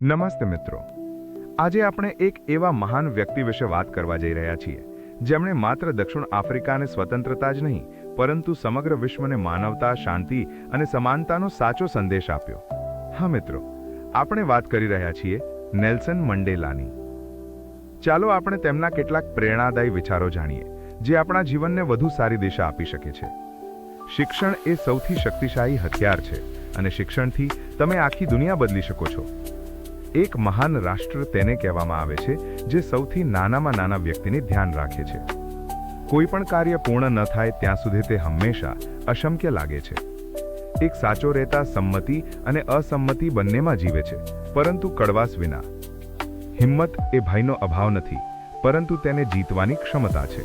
નમસ્તે મિત્રો. આજે આપણે એક એવા મહાન વ્યક્તિ વિશે વાત કરવા જઈ રહ્યા છીએ, જેમણે માત્ર દક્ષિણ આફ્રિકાને સ્વતંત્રતા જ નહીં, પરંતુ સમગ્ર વિશ્વને માનવતા, શાંતિ અને સમાનતાનો સાચો સંદેશ આપ્યો. હા મિત્રો, આપણે વાત કરી રહ્યા છીએ નેલ્સન મંડેલાની. ચાલો આપણે તેમના કેટલાક પ્રેરણાદાયી વિચારો જાણીએ, જે આપણા જીવનને વધુ સારી દિશા આપી શકે છે. શિક્ષણ એ સૌથી શક્તિશાળી હથિયાર છે, અને શિક્ષણથી તમે આખી દુનિયા બદલી શકો છો. એક મહાન રાષ્ટ્ર તેને કહેવામાં આવે છે, જે સૌથી નાનામાં નાના વ્યક્તિને ધ્યાન રાખે છે. કોઈ પણ કાર્ય પૂર્ણ ન થાય ત્યાં સુધી તે હંમેશા અશક્ય લાગે છે. એક સાચો રહેતા સંમતિ અને અસંમતિ બંનેમાં જીવે છે, પરંતુ કડવાશ વિના. હિંમત એ ભયનો અભાવ નથી, પરંતુ તેને જીતવાની ક્ષમતા છે.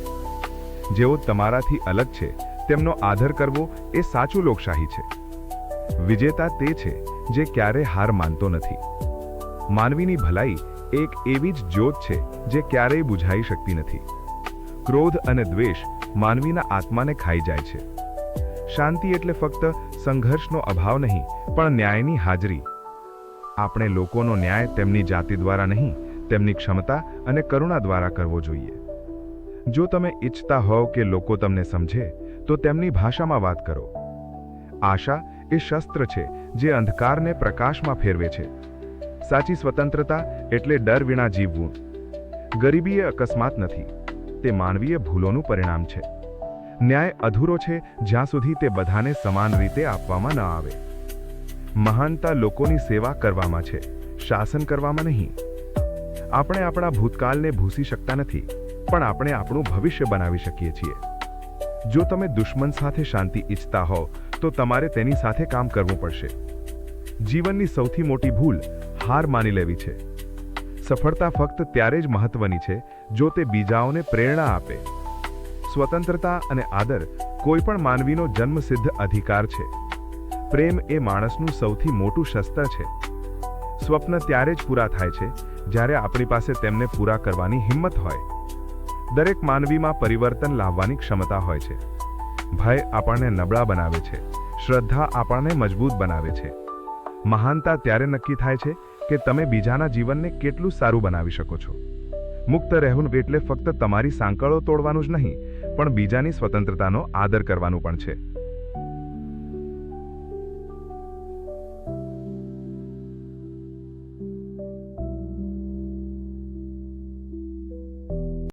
જેઓ તમારાથી અલગ છે, તેમનો આદર કરવો એ સાચું લોકશાહી છે. વિજેતા તે છે, જે ક્યારે હાર માનતો નથી. માનવીની ભલાઈ એક એવી જ જ્યોત છે જે ક્યારેય બુઝાઈ શકતી નથી. ક્રોધ અને દ્વેષ માનવીના આત્માને ખાઈ જાય છે. શાંતિ એટલે ફક્ત સંઘર્ષનો અભાવ નહીં, પણ ન્યાયની હાજરી. આપણે લોકોનો ન્યાય તેમની જાતિ દ્વારા નહીં, તેમની ક્ષમતા અને કરુણા દ્વારા કરવો જોઈએ. જો તમે ઈચ્છતા હોવ કે લોકો તમને સમજે, તો તેમની ભાષામાં વાત કરો. આશા એ શસ્ત્ર છે જે અંધકારને પ્રકાશમાં ફેરવે છે. સાચી સ્વતંત્રતા એટલે ડર વિના જીવવું. ગરીબી એ અકસ્માત નથી, તે માનવીય ભૂલોનું પરિણામ છે. ન્યાય અધૂરો છે જ્યાં સુધી તે બધાને સમાન રીતે આપવામાં ન આવે. મહાનતા લોકોની સેવા કરવામાં છે, શાસન કરવામાં નહીં. આપણે આપણા ભૂતકાળને ભૂસી શકતા નથી, પણ આપણે આપણું ભવિષ્ય બનાવી શકીએ છીએ. જો તમે દુશ્મન સાથે શાંતિ ઈચ્છતા હો, તો તમારે તેની સાથે કામ કરવું પડશે. જીવનની સૌથી મોટી ભૂલ હાર માની લેવી છે. સફળતા ફક્ત ત્યારે જ મહત્વની છે, જો તે બીજાઓને પ્રેરણા આપે. સ્વતંત્રતા અને આદર કોઈ પણ માનવીનો જન્મસિદ્ધ અધિકાર છે. પ્રેમ એ માણસનું સૌથી મોટું શસ્ત્ર છે. સ્વપ્ન ત્યારે જ પૂરા થાય છે, જ્યારે આપણી પાસે તેમને પૂરા કરવાની હિંમત હોય. દરેક માનવીમાં પરિવર્તન લાવવાની ક્ષમતા હોય છે. ભય આપણને નબળા બનાવે છે, શ્રદ્ધા આપણને મજબૂત બનાવે છે. મહાનતા ત્યારે નક્કી થાય છે કે તમે બીજાના જીવનને કેટલું સારું બનાવી શકો છો. મુક્ત રહેવું એટલે ફક્ત તમારી સાંકળો તોડવાનું જ નહીં, પણ બીજાની સ્વતંત્રતાનો આદર કરવાનું પણ છે.